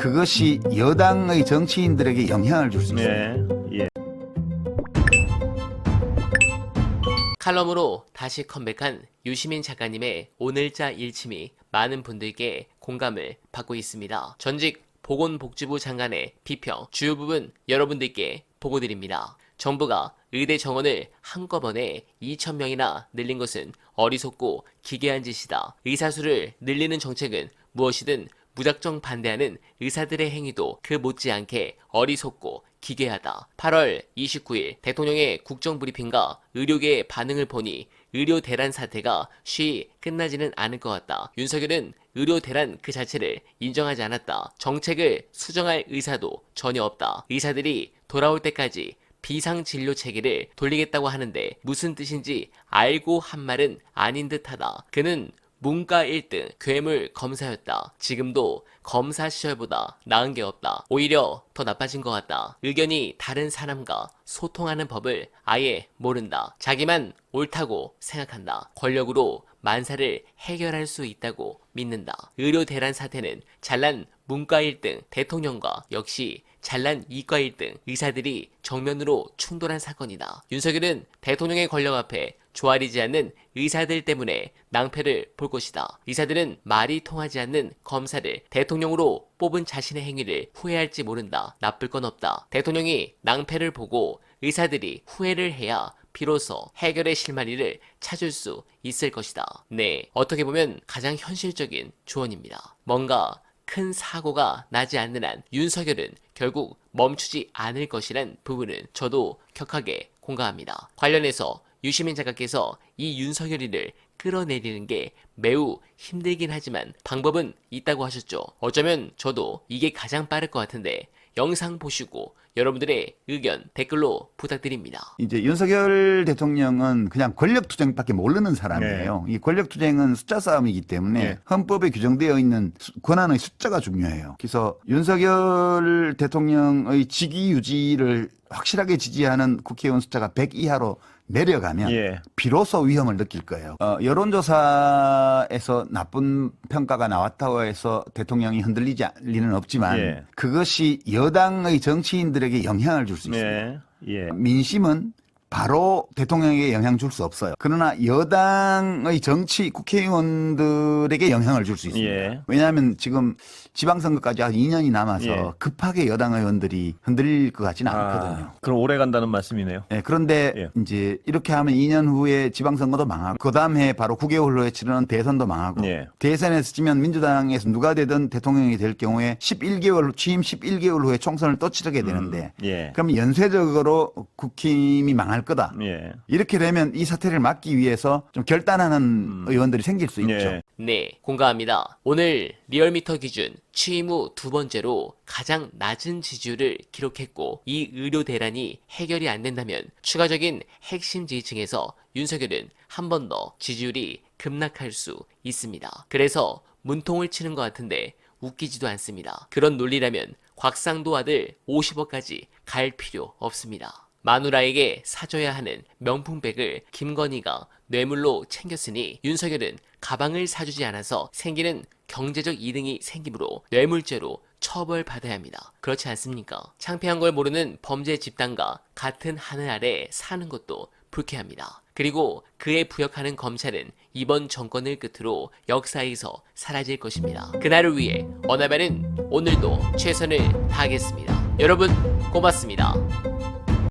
그것이 여당의 정치인들에게 영향을 줄 수 있습니다. 네. 예. 칼럼으로 다시 컴백한 유시민 작가님의 오늘자 일침이 많은 분들께 공감을 받고 있습니다. 전직 보건복지부 장관의 비평 주요 부분 여러분들께 보고 드립니다. 정부가 의대 정원을 한꺼번에 2천명이나 늘린 것은 어리석고 기괴한 짓이다. 의사수를 늘리는 정책은 무엇이든 무작정 반대하는 의사들의 행위도 그 못지않게 어리석고 기괴하다. 8월 29일 대통령의 국정브리핑과 의료계의 반응을 보니 의료 대란 사태가 쉬이 끝나지는 않을 것 같다. 윤석열은 의료 대란 그 자체를 인정하지 않았다. 정책을 수정할 의사도 전혀 없다. 의사들이 돌아올 때까지 비상 진료 체계를 돌리겠다고 하는데 무슨 뜻인지 알고 한 말은 아닌 듯하다. 그는 문과 1등 괴물 검사였다. 지금도 검사 시절보다 나은 게 없다. 오히려 더 나빠진 것 같다. 의견이 다른 사람과 소통하는 법을 아예 모른다. 자기만 옳다고 생각한다. 권력으로 만사를 해결할 수 있다고 믿는다. 의료 대란 사태는 잘난 문과 1등 대통령과 역시 잘난 이과 1등 의사들이 정면으로 충돌한 사건이다. 윤석열은 대통령의 권력 앞에 조아리지 않는 의사들 때문에 낭패를 볼 것이다. 의사들은 말이 통하지 않는 검사를 대통령으로 뽑은 자신의 행위를 후회할지 모른다. 나쁠 건 없다. 대통령이 낭패를 보고 의사들이 후회를 해야 비로소 해결의 실마리를 찾을 수 있을 것이다. 네, 어떻게 보면 가장 현실적인 조언입니다. 뭔가 큰 사고가 나지 않는 한 윤석열은 결국 멈추지 않을 것이란 부분은 저도 격하게 공감합니다. 관련해서 유시민 작가께서 이 윤석열이를 끌어내리는 게 매우 힘들긴 하지만 방법은 있다고 하셨죠. 어쩌면 저도 이게 가장 빠를 것 같은데 영상 보시고 여러분들의 의견 댓글로 부탁드립니다. 이제 윤석열 대통령은 그냥 권력 투쟁밖에 모르는 사람이에요. 이 권력 투쟁은 숫자 싸움이기 때문에 네. 헌법에 규정되어 있는 수- 권한의 숫자가 중요해요. 그래서 윤석열 대통령의 직위 유지를 확실하게 지지하는 국회의원 숫자가 100 이하로 내려가면 예. 비로소 위험을 느낄 거예요. 어, 여론조사에서 나쁜 평가가 나왔다고 해서 대통령이 흔들리지 리는 없지만 예. 그것이 여당의 정치인들에게 영향을 줄 수 있습니다. 네. 예. 민심은 바로 대통령에게 영향 줄 수 없어요. 그러나 여당의 정치 국회의원들에게 영향을 줄 수 있습니다. 예. 왜냐하면 지금 지방선거까지 한 2년이 남아서 예. 급하게 여당 의원들이 흔들릴 것 같지는 않거든요. 아, 그럼 오래 간다는 말씀이네요. 네, 그런데 예. 이제 이렇게 하면 2년 후에 지방선거도 망하고 그 다음 해 바로 9개월 후에 치르는 대선도 망하고 예. 대선에서 지면 민주당에서 누가 되든 대통령이 될 경우에 11개월 취임 11개월 후에 총선을 또 치르게 되는데 예. 그럼 연쇄적으로 국힘이 망할 거다. 예. 이렇게 되면 이 사태를 막기 위해서 좀 결단하는 의원들이 생길 수 있죠. 예. 네, 공감합니다. 오늘 리얼미터 기준 취임 후 두 번째로 가장 낮은 지지율을 기록했고 이 의료 대란이 해결이 안 된다면 추가적인 핵심 지지층에서 윤석열은 한 번 더 지지율이 급락할 수 있습니다. 그래서 문통을 치는 것 같은데 웃기지도 않습니다. 그런 논리라면 곽상도 아들 50억까지 갈 필요 없습니다. 마누라에게 사줘야 하는 명품백을 김건희가 뇌물로 챙겼으니 윤석열은 가방을 사주지 않아서 생기는 경제적 이득이 생기므로 뇌물죄로 처벌받아야 합니다. 그렇지 않습니까? 창피한 걸 모르는 범죄 집단과 같은 하늘 아래 사는 것도 불쾌합니다. 그리고 그에 부역하는 검찰은 이번 정권을 끝으로 역사에서 사라질 것입니다. 그날을 위해 어나벨은 오늘도 최선을 다하겠습니다. 여러분 고맙습니다.